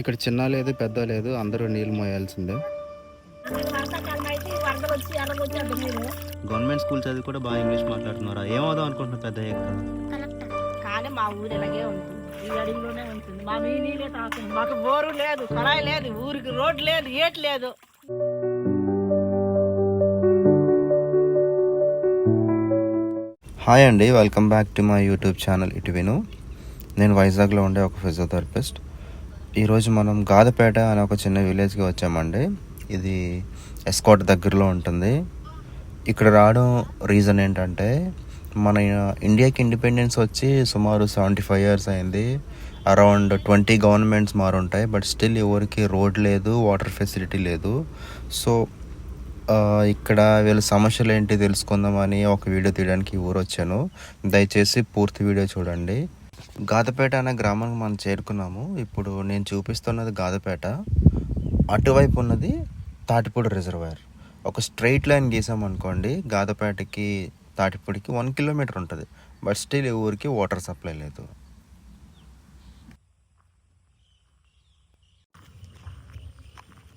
ఇక్కడ చిన్న లేదు పెద్ద లేదు అందరూ నీళ్ళు మోయాల్సిందే. గవర్నమెంట్ స్కూల్ చదివి కూడా బాగా ఇంగ్లీష్ మాట్లాడుతున్నారా? ఏమవుదాం అనుకుంటున్నా పెద్ద కానీ మా ఊరు ఇలాగే ఉంటుంది. ఈ అడవిలోనే ఉంటుంది. మా మీ నీళ్ళే తాగుతుంది. మాకు బోరు లేదు కళాయి లేదు ఊరికి రోడ్డు లేదు ఏటి లేదు. హాయ్ అండి welcome back to my YouTube channel ఇటు విను నేను వైజాగ్లో ఉండే ఒక ఫిజియోథెరపిస్ట్. ఈరోజు మనం గాదపేట అనే ఒక చిన్న విలేజ్కి వచ్చామండి. ఇది ఎస్కోట్ దగ్గరలో ఉంటుంది. ఇక్కడ రావడం రీజన్ ఏంటంటే మన ఇండియాకి ఇండిపెండెన్స్ వచ్చి సుమారు సెవెంటీ ఫైవ్ ఇయర్స్ అయింది. అరౌండ్ ట్వంటీ గవర్నమెంట్స్ మారుంటాయి బట్ స్టిల్ ఎవరికి రోడ్ లేదు వాటర్ ఫెసిలిటీ లేదు. సో ఇక్కడ వీళ్ళ సమస్యలు ఏంటి తెలుసుకుందామని ఒక వీడియో తీయడానికి ఊరు వచ్చాను దయచేసి పూర్తి వీడియో చూడండి. గాదపేట అనే గ్రామానికి మనం చేరుకున్నాము. ఇప్పుడు నేను చూపిస్తున్నది గాదపేట. అటువైపు ఉన్నది తాటిపూడి రిజర్వాయర్. ఒక స్ట్రైట్ లైన్ గీసామనుకోండి గాదపేటకి తాటిపూడికి వన్ కిలోమీటర్ ఉంటుంది. బట్ స్టిల్ ఈ ఊరికి వాటర్ సప్లై లేదు.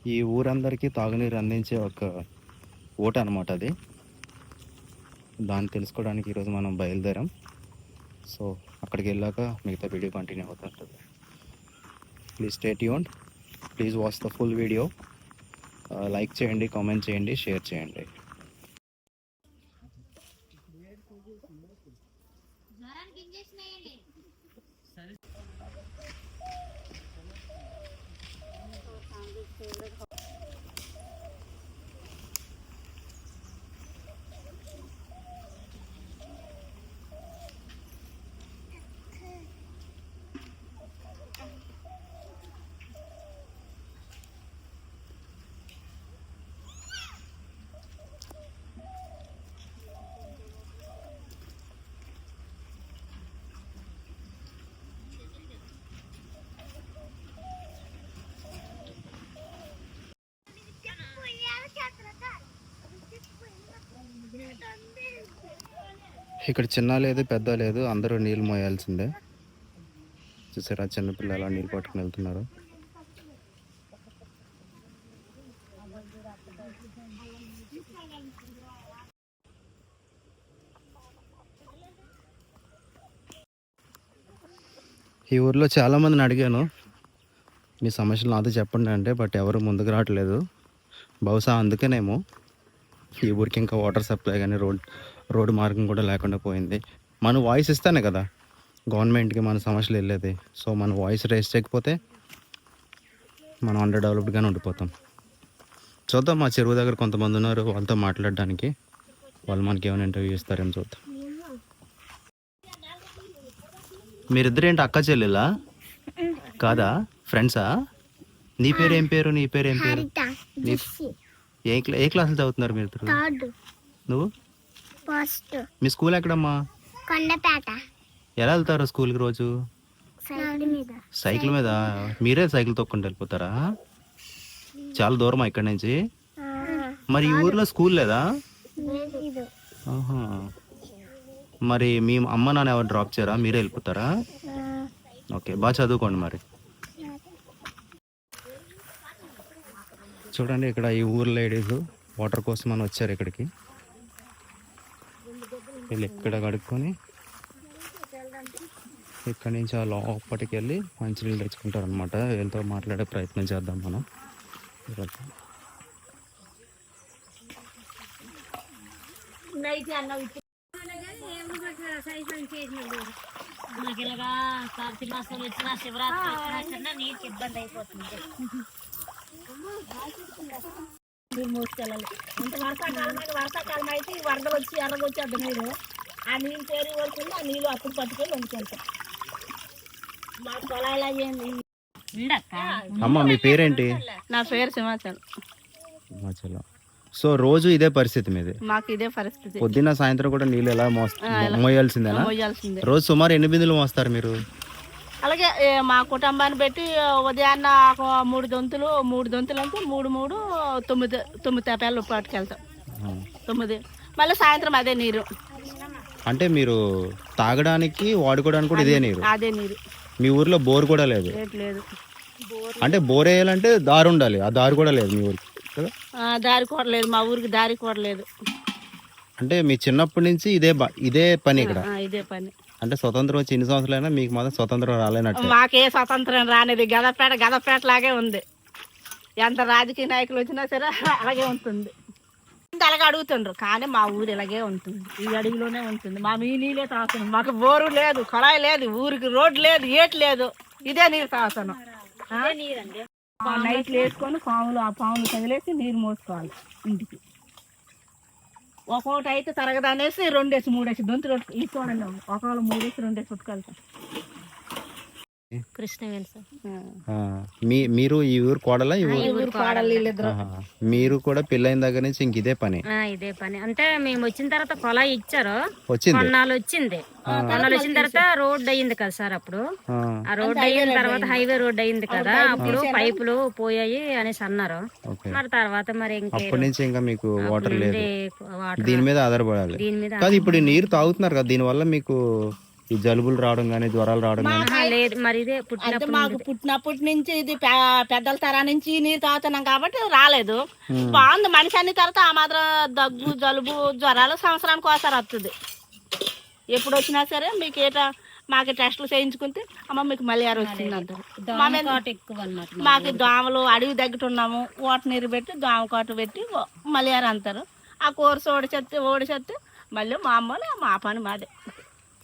ఈ ఊరందరికీ తాగునీరు అందించే ఒక ఓట అనమాట అది. దాన్ని తెలుసుకోవడానికి ఈరోజు మనం బయలుదేరాం. సో అక్కడికి వెళ్ళాక మిగతా వీడియో కంటిన్యూ అవుతుంటుంది please stay Yoon please watch the full video like చేయండి కామెంట్ చేయండి షేర్ చేయండి. ఇక్కడ చిన్న లేదు పెద్ద లేదు అందరూ నీళ్ళు మోయాల్సిందే. చూసారా చిన్నపిల్లలు అలా నీళ్ళు పట్టుకుని వెళ్తున్నారు. ఈ ఊర్లో చాలామందిని అడిగాను మీ సమస్యలు నాతో చెప్పండి అంటే బట్ ఎవరు ముందుకు రావట్లేదు. బహుశా అందుకనేమో ఈ ఊరికి ఇంకా వాటర్ సప్లై కానీ రోడ్ రోడ్డు మార్గం కూడా లేకుండా పోయింది. మన వాయిస్ ఇస్తానే కదా గవర్నమెంట్కి మన సమస్యలు వెళ్ళేది. సో మన వాయిస్ రేస్ చేయకపోతే మనం అండర్ డెవలప్డ్గానే ఉండిపోతాం. చూద్దాం మా చెరువు దగ్గర కొంతమంది ఉన్నారు వాళ్ళతో మాట్లాడడానికి. వాళ్ళు మనకి ఏమైనా ఇంటర్వ్యూ ఇస్తారేమో చూద్దాం. మీరిద్దరేంటి అక్క చెల్లెలా? కాదా? ఫ్రెండ్సా? నీ పేరు ఏం పేరు? నీ పేరు ఏం పేరు? నీ ఏ ఏ క్లాసులు చదువుతున్నారు మీరు నువ్వు? ఫస్ట్. మీ స్కూల్ ఎక్కడమ్మా? కొండపేట. ఎలా వెళ్తారు స్కూల్కి రోజు? మీద. సైకిల్ మీద? మీరే సైకిల్ తొక్కుంటూ వెళ్ళిపోతారా? చాలా దూరమా ఇక్కడ నుంచి? మరి ఈ ఊర్లో స్కూల్ లేదా. మరి మీ అమ్మ నాన్న ఎవరు డ్రాప్ చేయరా? మీరే వెళ్ళిపోతారా? ఓకే బాగా చదువుకోండి మరి. చూడండి ఇక్కడ ఈ ఊరు లేడీస్ వాటర్ కోసం అని వచ్చారు ఇక్కడికి. వీళ్ళు ఇక్కడ కడుక్కొని ఇక్కడి నుంచి ఆ లోపలికి వెళ్ళి మంచినీళ్ళు తెచ్చుకుంటారు అనమాట వీళ్ళతో మాట్లాడే ప్రయత్నం చేద్దాం మనం. నైట్ ఇలాగా కార్తీక మాసం వచ్చినా శివరాత్రి వచ్చినా చిన్న ఇబ్బంది అయిపోతుంది. నీళ్ళు మోసుకెళ్ళాలి ఇంత వర్షాకాలం అయితే వర్షాకాలం అయితే ఈ వరదలు వచ్చి ఎర్రగొచ్చి అడ్డు నీరు ఆ నీళ్ళు చేరి వరకు ఆ నీళ్ళు అప్పుడు పట్టుకొని వండుకెళ్తాం మా పొలాలు అయ్యింది అమ్మ మీ పేరేంటి? నా పేరు సింహాచలం. హిమాచలం సో రోజు ఇదే పరిస్థితి మీది? మాకు ఇదే పరిస్థితి. పొద్దున్న సాయంత్రం కూడా నీళ్ళు ఎలా మోయాల్సిందేనా? మోయాల్సిందే. రోజు సుమారు ఎన్ని బిందులు మోస్తారు మీరు? అలాగే మా కుటుంబాన్ని పెట్టి ఉదయాన్న ఒక మూడు దొంతులు మూడు దొంతులు అంటే మూడు మూడు తొమ్మిది తొమ్మిది తేపాలు పట్టుకెళ్తాం ఆ. తొమ్మిది. మళ్ళీ సాయంత్రం అదే నీరు. అంటే మీరు తాగడానికి వాడుకోవడానికి కూడా ఇదే నీరు? అదే నీరు. మీ ఊర్లో బోర్ కూడా లేదు? లేదు అంటే బోర్ వేయాలంటే దారి ఉండాలి. ఆ దారి కూడా లేదు మీ ఊరికి కదా? దారి కూడా లేదు. మా ఊరికి దారి కూడా లేదు. అంటే మీ చిన్నప్పటి నుంచి ఇదే ఇదే పని ఇక్కడ? ఇదే పని. అంటే స్వతంత్రం వచ్చి ఎన్ని సంవత్సరాలైనా మీకు మాత్రం స్వతంత్రం రాలేనట్టే. మాకే స్వతంత్రం రానిది గదపేట గదపేట లాగే ఉంది. ఎంత రాజకీయ నాయకులు వచ్చినా సరే అలాగే ఉంటుంది. అలాగే అడుగుతుండ్రు కానీ మా ఊరు ఇలాగే ఉంటుంది. ఈ అడవిలోనే ఉంటుంది. మా మీ నీళ్ళే తాగుతున్నాం మాకు బోరు లేదు కొళాయి లేదు ఊరికి రోడ్ లేదు ఏటి లేదు. ఇదే నీరు తాగుతున్నాం. నైట్లు వేసుకొని పాములు ఆ పాములు తగిలేసి నీరు మోసుకోవాలి ఇంటికి. ఒక్కొక్కటి అయితే తరగదనేసి రెండేసి మూడేసి దొంతులు ఈ చూడండి ఒకవేళ మూడేసి రెండేసి ఉట్టుకెళ్తాం మీ మీరు ఈ ఊరు కోడలా ఈ ఊరు. మీరు కూడా పెళ్ళైన దగ్గర నుంచి ఇంక ఇదే పని? ఆ, ఇదే పని. అంటే మేము వచ్చిన తర్వాత కొలాయి ఇచ్చారు. వచ్చింది? కొన్నాళ్ళు వచ్చింది. కొన్నాళ్ళు వచ్చిన తర్వాత రోడ్ అయ్యింది కదా సార్ అప్పుడు. ఆ, ఆ రోడ్ అయిన తర్వాత హైవే రోడ్ అయ్యింది కదా. అప్పుడు పైపులు పోయాయి అనేసి అన్నారు. మరి తర్వాత మరి ఇంకే అప్పటి నుంచి ఇంకా మీకు వాటర్ లేదు. దీని మీద ఆధారపడాలి. దీని మీద కాదు ఇప్పుడు నీరు తాగుతున్నారు కదా దీనివల్ల మీకు ఈ జలుబులు రావడం కానీ జ్వరాలు రావడం కానీ ఆహా, లేదు. మరి ఇదే అంటే పుట్టినప్పుడు మాకు పుట్టినప్పటి నుంచి ఇది పెద్దల తరా నుంచి నీరు తాగుతున్నాం కాబట్టి రాలేదు. బాగుంది. మనిషి అన్ని తర్వాత ఆ మాత్రం దగ్గు జలుబు జ్వరాలు సంవత్సరానికి ఒకసారి వస్తుంది ఎప్పుడు వచ్చినా సరే మీకు ఏట మాకు టెస్టులు చేయించుకుంటే అమ్మ మీకు మలేరియా వచ్చింది అంటారు. మాకు దోమలు అడవి దగ్గర ఉన్నాము. ఓట నీరు పెట్టి దోమ కాటు పెట్టి మలేరియా అంటారు. ఆ కోర్సు ఓడిచేస్తే ఓడిచేస్తే మళ్ళీ మా అమ్మలు మా పని మాదే.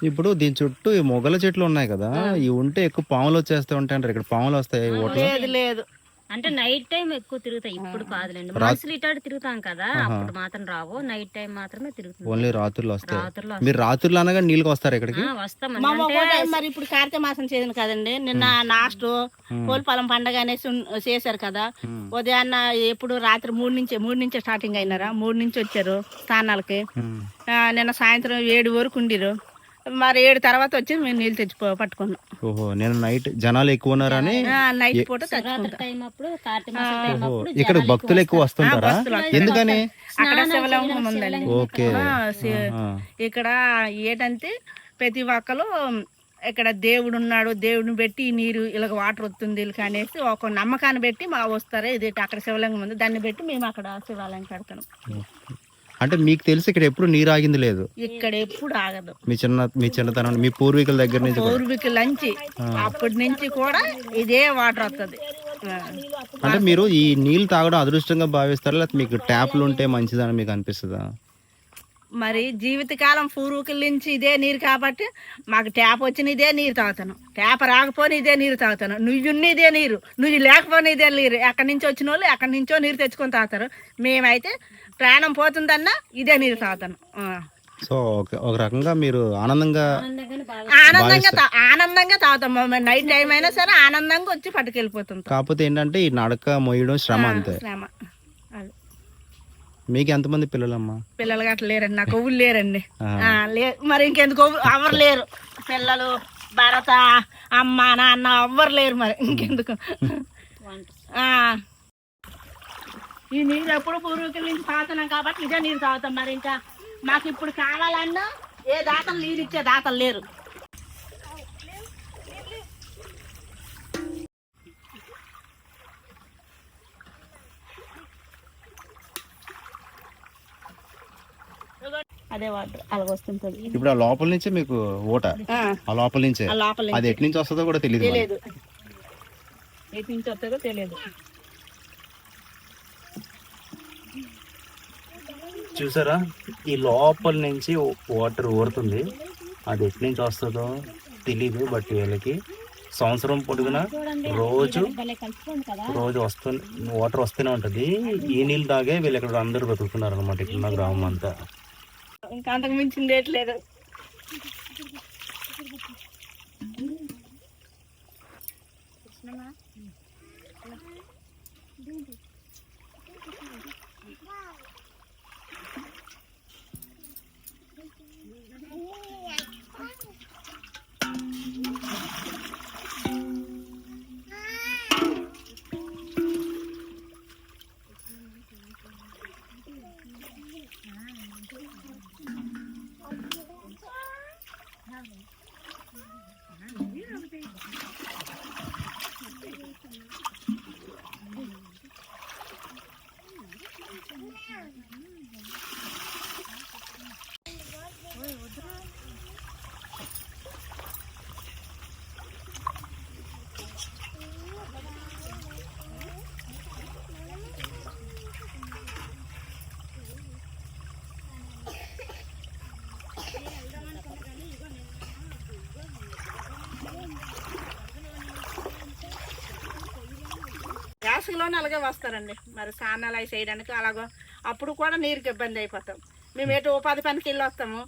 ఇప్పుడు దీని చుట్టూ ఈ మొగల చెట్లు ఉన్నాయి కదా ఇవి ఉంటే ఎక్కువ పాములు వచ్చేస్తూ ఉంటాయి అంటారు ఇక్కడ పాములు వస్తాయి లేదు లేదు. అంటే నైట్ టైం ఎక్కువ తిరుగుతాయి. ఇప్పుడు కాదులేండి. మనుషులు ఇటాడు తిరుగుతాం కదా అప్పుడు మాత్రం రావు. నైట్ టైం మాత్రమే తిరుగుతుంది. ఓన్లీ రాత్రులు వస్తాయి. రాత్రులు మీరు రాత్రులు అనగా నీళ్ళకి వస్తారు ఇక్కడికి? ఆ, వస్తాం మరి ఇప్పుడు కార్తీక మాసం చేసింది కదండి. నిన్న లాస్ట్ కోల్పాలెం పండగ అనేసి చేశారు కదా. ఉదయాన్న ఎప్పుడు రాత్రి మూడు నుంచి మూడు నుంచి స్టార్టింగ్ అయినారా? మూడు నుంచి వచ్చారు స్థానాలకి నిన్న సాయంత్రం ఏడు వరకు ఉండిరు. మరి ఏడు తర్వాత వచ్చి మేము నీళ్ళు తెచ్చి పట్టుకున్నాం. ఓహో నేను నైట్ జనాలు ఎక్కువ ఉన్నారని ఆ, నైట్ పూట తెచ్చుకుంటాం. టైం అప్పుడు కార్తీక మాసం టైం ఓహో అప్పుడు ఇక్కడ భక్తులు ఎక్కువ వస్తుంటారా? ఎందుకని? అక్కడ శివలింగం ఉందండి. ఓకే. ఇక్కడ ఏంటంటే ప్రతి ఒక్కరు ఇక్కడ దేవుడు ఉన్నాడు దేవుడిని పెట్టి ఈ నీరు ఇలాగ వాటర్ వస్తుంది వీళ్ళకి అనేసి ఒక నమ్మకాన్ని పెట్టి మా వస్తారు ఇది అక్కడ శివలింగం ఉంది. దాన్ని పెట్టి మేము అక్కడ శివాలయం కడతాం. అంటే మీకు తెలిసి ఇక్కడ ఎప్పుడు నీరు ఆగింది లేదు? ఇక్కడ ఎప్పుడు ఆగదు. మీ చిన్న మీ చిన్నతనం మీ పూర్వీకుల దగ్గర నుంచి కూడా. పూర్వీకులంచి అప్పటి నుంచి కూడా ఇదే వాటర్ వస్తుంది అంటే మీరు ఈ నీళ్ళు తాగడం అదృష్టంగా భావిస్తారా? లేకపోతే మీకు ట్యాప్లు ఉంటే మంచిదని మీకు అనిపిస్తుందా? మరి జీవితకాలం పూర్వీకుల నుంచి ఇదే నీరు కాబట్టి మాకు ట్యాప్ వచ్చిన ఇదే నీరు తాగుతాను. ట్యాప్ రాకపోయినా ఇదే నీరు తాగుతాను. నువ్వున్న ఇదే నీరు నువ్వు లేకపోయినా ఇదే నీరు. ఎక్కడి నుంచి వచ్చిన వాళ్ళు ఎక్కడి నుంచో నీరు తెచ్చుకొని తాగుతారు. మేమైతే ప్రాణం పోతుందన్నా ఇదే నీరు తాగుతాను ఆ. సో ఒక ఒక రకంగా మీరు ఆనందంగా ఆనందంగా ఆనందంగా తాగుతాం. నైట్ టైం అయినా సరే ఆనందంగా వచ్చి పట్టుకెళ్ళిపోతుంటాం. కాకపోతే ఏంటంటే ఈ నడక మొయ్యడం శ్రమ అంతే. శ్రమ. మీకు ఎంతమంది పిల్లలమ్మా? పిల్లలు గట్ల లేరండి. నాకు కొవ్వులు లేరండి. మరి ఇంకెందుకు కొవ్వు- ఎవరు లేరు. పిల్లలు భరత అమ్మ నాన్న ఎవ్వరు లేరు మరి. ఇంకెందుకు? ఆ. ఈ నీరు ఎప్పుడు పూర్వీకుల నుంచి తాగుతున్నాం కాబట్టి ఇదే నీరు తాగుతాం మరి ఇంకా. మాకు ఇప్పుడు కావాలన్నా ఏ దాతలు నీరు ఇచ్చే దాతలు లేరు. అదే వాటర్ అలాగ వస్తుంటుంది. ఇప్పుడు ఆ లోపల నుంచి మీకు ఊట? ఆ, లోపల నుంచే? అది ఎటు నుంచి వస్తుందో కూడా తెలియదు తెలియదు ఎటు నుంచి వస్తుందో తెలియదు. చూసారా? ఈ లోపల నుంచి వాటర్ ఊరుతుంది. అది ఎట్ నుంచి వస్తుందో తెలీదు బట్ వీళ్ళకి సంవత్సరం పొడుగున రోజు రోజు వస్తు వాటర్ వస్తూనే ఉంటుంది. ఈ నీళ్ళు తాగే వీళ్ళు ఇక్కడ అందరూ బతుకుతున్నారు అనమాట ఇక్కడ మా గ్రామం అంతా. ఇంకా అంతకు మించింది వేసవిలోనే అలాగే వస్తారండి. మరి స్నానాలు అవి చేయడానికి అలాగో అప్పుడు కూడా నీరుకి ఇబ్బంది అయిపోతాం. మేము ఎటు ఉపాధి పనికి వెళ్ళి వస్తాము.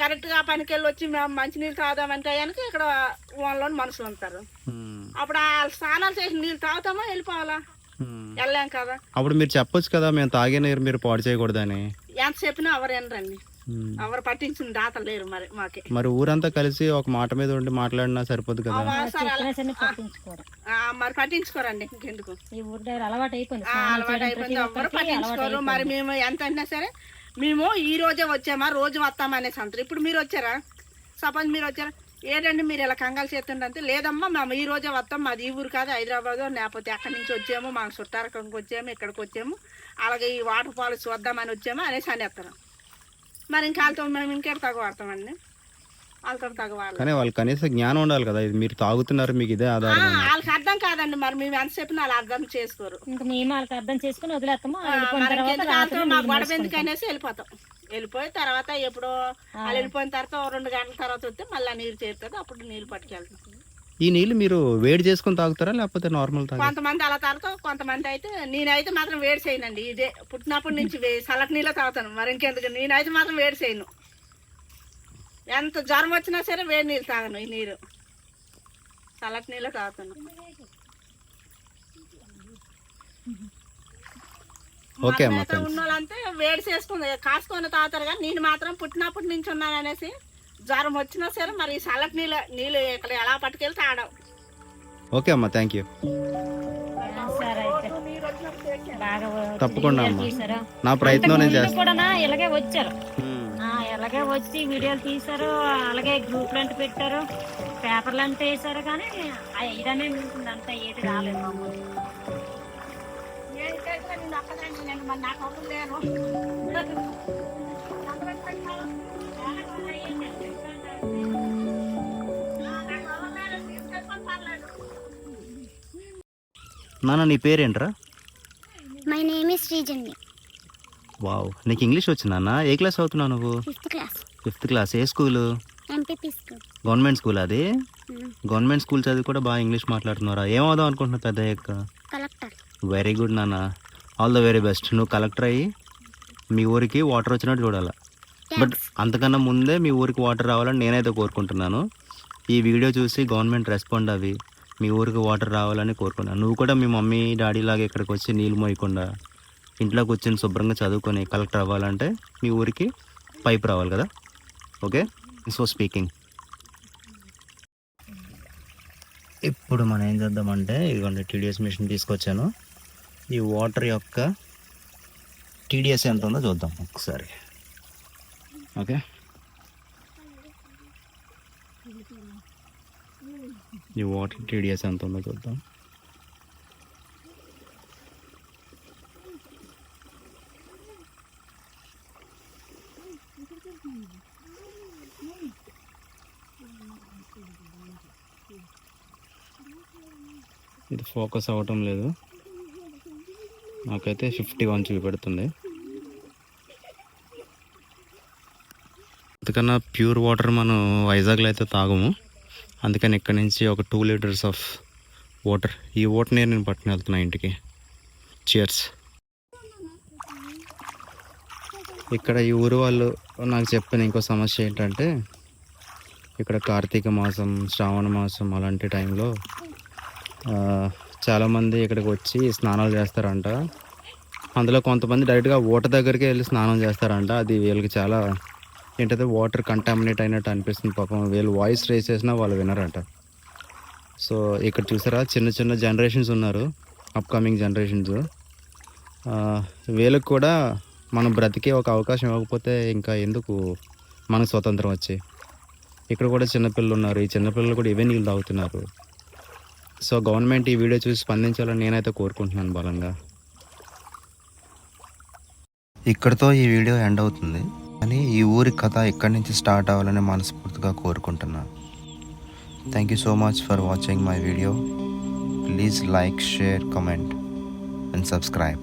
కరెక్ట్గా పనికి వెళ్ళి వచ్చి మేము మంచినీళ్ళు తాగుదామంటే కనుక ఇక్కడ ఓన్లోని మనుషులు ఉంటారు. అప్పుడు ఆ స్నానాలు చేసి నీళ్ళు తాగుతామా వెళ్ళిపోవాలా. వెళ్ళాం కదా. అప్పుడు మీరు చెప్పొచ్చు కదా మేము తాగే నీరు మీరు పాడు చేయకూడదని. ఎంత చెప్పినా ఎవరు వినరండి. ఎవరు పట్టించిన దాతలు లేరు మరి మాకి. మరి ఊరంతా కలిసి ఒక మాట మీద ఉండి మాట్లాడినా సరిపోదు కదా? ఆ, సరే అలా- చెప్పినా సరే పట్టించుకోరు. ఆ, మరి పట్టించుకోరండి ఇంకెందుకు? ఈ ఊరి దగ్గర అలవాటు అయిపోయింది అలవాటు అయిపోయింది అలవాటు పట్టించుకోరు. మరి మేము ఎంత అయినా సరే మేము ఈ రోజే వచ్చామా రోజు వస్తామా అనేసి అంటారు. ఇప్పుడు మీరు వచ్చారా? సపోజ్ మీరు వచ్చారా? ఏంటండి మీరు ఇలా కంగాలు చేస్తుండంటే లేదమ్మా మేము ఈ రోజే వస్తాం. మాది ఈ ఊరు కాదు హైదరాబాద్ లేకపోతే ఎక్కడి నుంచి వచ్చాము మాకు చుట్టారకంకి వచ్చాము ఇక్కడికి వచ్చాము. అలాగే ఈ వాటర్ ఫాల్స్ చూద్దామని వచ్చాము అనేసి అనేస్తారు. మరి ఇంకా వాళ్ళతో మేము ఇంకేం తగ్గ వాడతామండి వాళ్ళతో తగ్గ వాళ్ళు కానీ వాళ్ళకి కనీసం జ్ఞానం ఉండాలి కదా. ఇది మీరు తాగుతున్నారు మీకు ఇదే ఆధారం అని. వాళ్ళకి అర్థం కాదండి మరి. మేము ఎంత చెప్పినా వాళ్ళు అర్థం చేసుకోరు. ఇంకా మేము వాళ్ళకి అర్థం చేసుకుని వదిలేస్తాము. ఆ, వెళ్ళిపోయిన తర్వాత రాత్రి వాళ్ళతో గొడవ ఎందుకు. అనేసి వెళ్ళిపోతాం. వెళ్ళిపోయి తర్వాత ఎప్పుడో వాళ్ళు వెళ్ళిపోయిన తర్వాత ఓ రెండు గంటల తర్వాత వస్తే మళ్ళీ నీరు చేరుతుంది. అప్పుడు నీళ్ళు పట్టుకెళ్తాం ఈ నీళ్ళు మీరు వేడి చేసుకొని తాగుతారా లేకపోతే నార్మల్ కొంతమంది అలా తాగుతాం కొంతమంది అయితే నేనైతే మాత్రం వేడి చేయనండి. ఇదే పుట్టినప్పటి నుంచి చల్లటి నీళ్ళే తాగుతాను. మరి ఇంకెందుకు? నేనైతే మాత్రం వేడి చేయను. ఎంత జ్వరం వచ్చినా సరే వేడి నీళ్ళు తాగను ఈ నీరు. చల్లటి నీళ్ళే తాగుతాను. ఓకే అమ్మా ఉన్న వాళ్ళంతా వేడి చేసుకుని కాసుకొని తాగుతారు కానీ నేను మాత్రం పుట్టినప్పటి నుంచి ఉన్నాను అనేసి జ్వరం వచ్చినా సరే మరి ఈ చల్లటి నీళ్ళు నీళ్ళు ఇక్కడ ఎలా పట్టుకెళ్ళి తాగడం ఓకే అమ్మా థ్యాంక్ యూ సరే అయితే. బాగా తప్పకుండా అమ్మా. తీశారు. నా ప్రయత్నం నేను చేస్తాను కూడా ఇలాగే వచ్చారు. ఆ, ఇలాగే వచ్చి వీడియోలు తీశారు అలాగే గ్రూప్లు అంటే పెట్టారు పేపర్లు అంటే వేసారు కానీ ఆ ఇదనే ఉంటుంది అంతా ఏది రాలేదు ఏంటంటే నేను ఒక్కదాన్ని నేను మరి నాకు ఒకరు లేరు నాన్న నీ పేరేంట్రా? My name is Srijanya wow నీకు ఇంగ్లీష్ వచ్చిందన్న ఏ క్లాస్ అవుతున్నావు నువ్వు? ఫిఫ్త్ క్లాస్ ఫిఫ్త్ క్లాస్ ఏ school? MPP school government school అది? గవర్నమెంట్ స్కూల్ చదివి కూడా బాగా ఇంగ్లీష్ మాట్లాడుతున్నారా ఏమవుదాం అనుకుంటున్నావు పెద్ద అయ్యాక కలెక్టర్ వెరీ గుడ్ నాన్న. ఆల్ ద వెరీ బెస్ట్ నువ్వు కలెక్టర్ అయ్యి మీ ఊరికి వాటర్ వచ్చినట్టు చూడాలి. బట్ అంతకన్నా ముందే మీ ఊరికి వాటర్ రావాలని నేనైతే కోరుకుంటున్నాను. ఈ వీడియో చూసి గవర్నమెంట్ రెస్పాండ్ అవి. మీ ఊరికి వాటర్ రావాలని కోరుకున్నాను నువ్వు కూడా మీ మమ్మీ డాడీ లాగా ఇక్కడికి వచ్చి నీళ్ళు మోయకుండా ఇంట్లో కూర్చొని శుభ్రంగా చదువుకొని కలెక్టర్ అవ్వాలంటే మీ ఊరికి పైప్ రావాలి కదా? ఓకే సో స్పీకింగ్ ఇప్పుడు మనం ఏం చేద్దామంటే ఇదిగోండి టీడీఎస్ మిషన్ తీసుకొచ్చాను. ఈ వాటర్ యొక్క టీడీఎస్ ఎంత ఉందో చూద్దాం ఒకసారి. ఓకే. ఈ వాటర్ టీడీఎస్ ఎంత ఉందో చూద్దాం. ఇది ఫోకస్ అవ్వటం లేదు. నాకైతే ఫిఫ్టీ వన్ చూపెడుతుంది. అంతకన్నా ప్యూర్ వాటర్ మనం వైజాగ్లో అయితే తాగము. అందుకని ఇక్కడ నుంచి ఒక టూ లీటర్స్ ఆఫ్ వాటర్ ఈ వాటర్ నీరు నేను పట్టుకుని వెళ్తున్నా ఇంటికి. చీర్స్ ఇక్కడ ఈ ఊరు వాళ్ళు నాకు చెప్పిన ఇంకో సమస్య ఏంటంటే ఇక్కడ కార్తీక మాసం శ్రావణ మాసం అలాంటి టైంలో చాలామంది ఇక్కడికి వచ్చి స్నానాలు చేస్తారంట. అందులో కొంతమంది డైరెక్ట్గా ఊట దగ్గరికి వెళ్ళి స్నానం చేస్తారంట. అది వీళ్ళకి చాలా ఏంటంటే వాటర్ కంటామినేట్ అయినట్టు అనిపిస్తుంది పాపం. వీళ్ళు వాయిస్ రేస్ చేసినా వాళ్ళు వినరంట. సో ఇక్కడ చూసారా? చిన్న చిన్న జనరేషన్స్ ఉన్నారు. అప్కమింగ్ జనరేషన్స్ వీళ్ళకి కూడా మనం బ్రతికే ఒక అవకాశం ఇవ్వకపోతే ఇంకా ఎందుకు మనకు స్వతంత్రం వచ్చి? ఇక్కడ కూడా చిన్నపిల్లలు ఉన్నారు. ఈ చిన్నపిల్లలు కూడా ఇవే నీళ్ళు తాగుతున్నారు. సో గవర్నమెంట్ ఈ వీడియో చూసి స్పందించాలని నేనైతే కోరుకుంటున్నాను బలంగా. ఇక్కడితో ఈ వీడియో ఎండ్ అవుతుంది. కానీ ఈ ఊరి కథ ఎక్కడి నుంచి స్టార్ట్ అవ్వాలని మనస్ఫూర్తిగా కోరుకుంటున్నాను thank you so much for watching my video please like share comment and subscribe